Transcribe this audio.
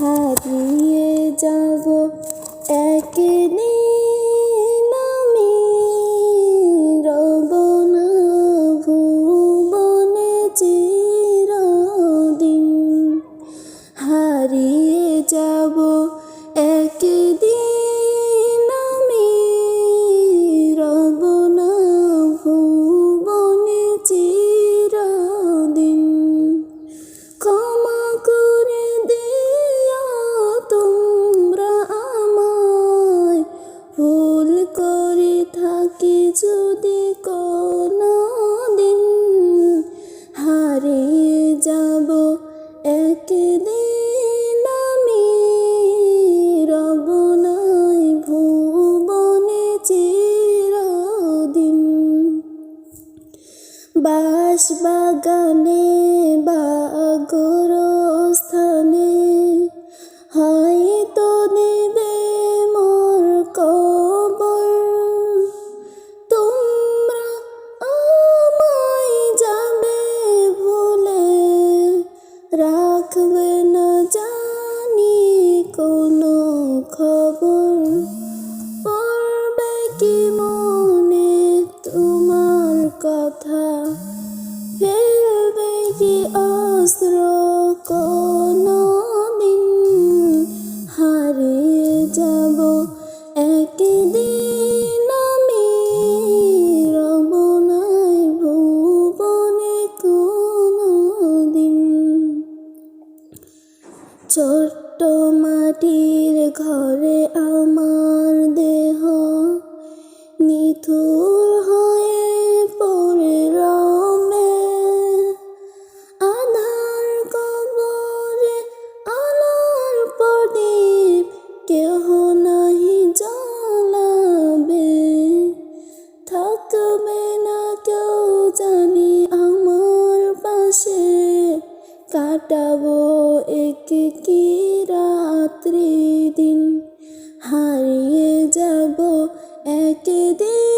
হারিয়ে যাব। একদিন আমি হারিয়ে যাব। থাকি যদি কোনো দিন হারিয়ে যাব একদিন আমি রব নাই ভুবনে চিরদিন। বাস বাগানে কি মনে তোমার কথা? ফেলবে কি অস্ত্র কোনো দিন হারিয়ে যাব একদিন আমি। রব নাই ভুবনে কোনো দিন ছোট্ট মাটির ঘরে আমার কাটাবো এক কি রাত্রি দিন? হারিয়ে যাব একদিন।